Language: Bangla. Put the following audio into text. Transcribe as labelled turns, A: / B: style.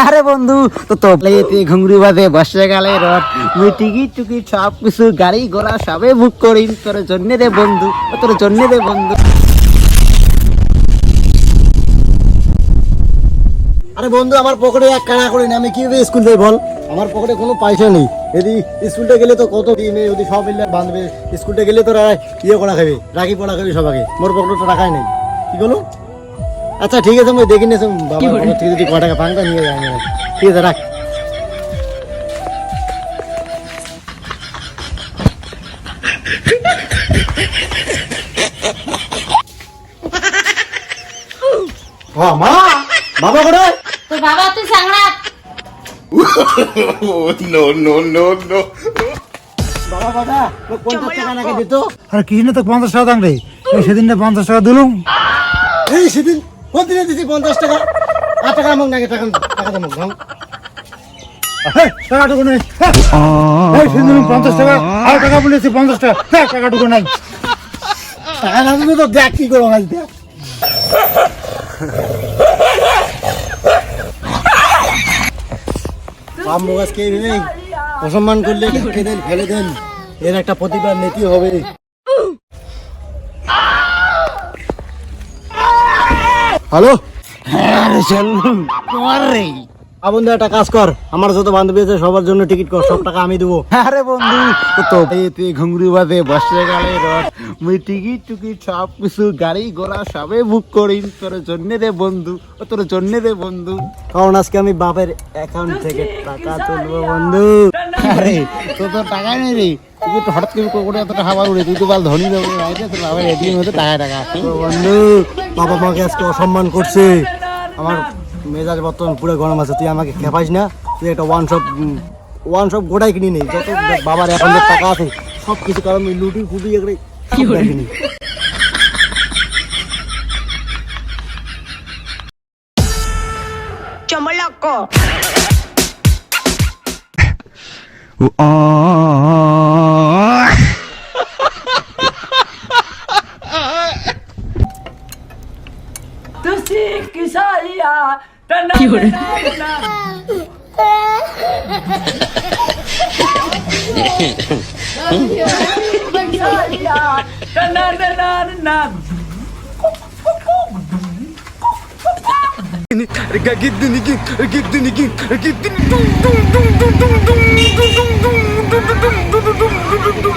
A: আরে বন্ধু, তো তো প্লেতে বাজে মুই টিকিট টুকিট সব কিছু, গাড়ি ঘোড়া সবে বুক করি। তোর জন্য বন্ধু, তোর জন্য বন্ধু।
B: আরে বন্ধু, আমার পকেটে এক কানা করে আমি কীভাবে স্কুল যাই বল? আমার পকেটে কোনো পয়সা নেই। যদি স্কুলটা গেলে তো কত দিন যদি সব মিলে বাঁধবে স্কুলটা গেলে তো রা- ইয়ে করা খাবে রাখি পড়া খাবি সবাকে মোর পকেটে তো টাকাই নেই। কি বলো? আচ্ছা ঠিক আছে আমি দেখি নিয়েছি বাবা পকেট থেকে যদি ক টাকা পান নিয়ে যাই আমি। ঠিক আছে রাখ মা বাবা কোথায়?
C: তোর বাবা তুই সাংড়া
B: বাবা বাবা মোক পঞ্চাশ টাকা নাকি দিত?
D: আর কি না তো পঞ্চাশ টাকা দাম রে সেদিন না পঞ্চাশ টাকা দিলুম।
B: এই সেদিন কোন দিনে দিছি পঞ্চাশ টাকা। আট টাকা আমাকে নাকি টাকা টাকা দাম
D: হেই, টাকাটুকু নেই। এই দিলুম পঞ্চাশ টাকা আর টাকা বলেছি পঞ্চাশ টাকা। হ্যাঁ, টাকাটুকু নাই।
B: টাকা না দিলে তো দেখ কি করো আজ দেখ। আম গাছকে এইভাবে অসম্মান করলে রেখে দেন ফেলে দেন। এর একটা প্রতিবাদ নীতি হবে। হ্যালো? বন্ধু একটা কাজ কর। আমার যত বান্ধবী আছে সবার জন্য টিকিট কর সব টাকা আমি দেবো।
A: আরে বন্ধু তো বাজে বসে গেলে মুই টিকিট টুকিট সব কিছু গাড়ি ঘোড়া সবে বুক করি তোর জন্য রে বন্ধু ও তোর জন্য রে বন্ধু।
B: কারণ আজকে আমি বাপের অ্যাকাউন্ট থেকে টাকা তুলবো বন্ধু।
A: আরে তোর তো টাকা নেই রে। তুই তো হঠাৎ করে কোকড়ে এত টাকা বার উড়ে তুই তো বাল ধনী দেবো তোর বাবার এটিএম হতে টাকা টাকা
B: বন্ধু বাবা মাকে আজকে অসম্মান করছে। আমার মেজাজ বর্তমান পুরো গরম আছে তুই আমাকে খেপাইস না। তুই একটা ওয়ান শপ ওয়ান শপ গোটাই কিনে নেই যত বাবার অ্যাকাউন্টের টাকা আছে সব কিছু কারণ লুটি ফুটি এগুলো কিনি
C: ਤੁਸੀਂ
E: ਕਿਸਾਇਆ ਤਨਾ ਤਨਾ ਤਨਾ ਤਨਾ gittin ga
B: gittin gittin gittin
F: gittin gittin dum dum dum dum dum dum dum dum dum dum dum dum dum